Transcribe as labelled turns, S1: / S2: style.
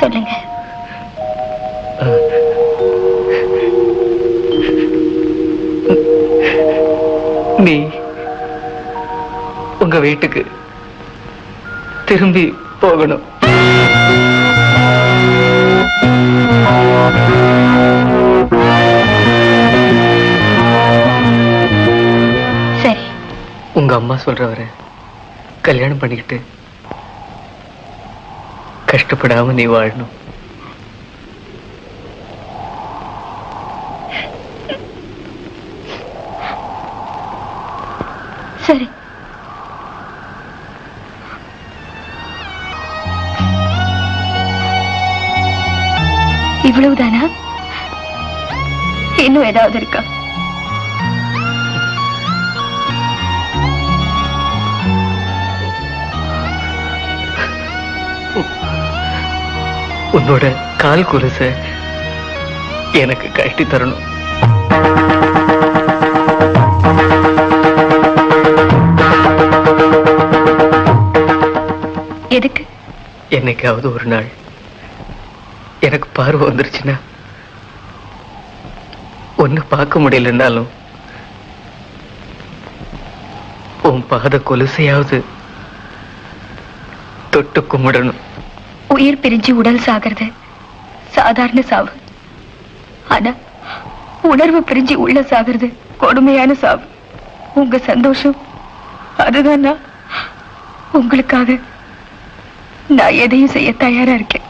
S1: சொல்லுங்க.
S2: நீ உங்க வீட்டுக்கு திரும்பி போகணும்.
S1: சரி.
S2: உங்க அம்மா சொல்றவர கல்யாணம் பண்ணிக்கிட்டு கஷ்டப்படாம நீ வாழணும்
S1: சரி இவ்வளவுதானா இன்னும் ஏதாவது இருக்கா
S2: உன்னோட கால் குலுச எனக்கு கட்டி தரணும்.
S1: எதுக்கு?
S2: என்னைக்காவது ஒரு நாள் எனக்கு பார்வை வந்துருச்சுன்னா ஒன்னு பார்க்க முடியலன்னாலும் உன் பாத கொலுசையாவது தொட்டு கும்பிடணும்.
S1: உயிர் பிரிஞ்சு உடல் சாகிறது. சாதாரண சாவு. ஆனா உணர்வு பிரிஞ்சு உள்ள சாகிறது கொடுமையான சாவு. உங்க சந்தோஷம் அதுதான்? உங்களுக்காக நான் எதையும் செய்ய தயாரா இருக்கேன்.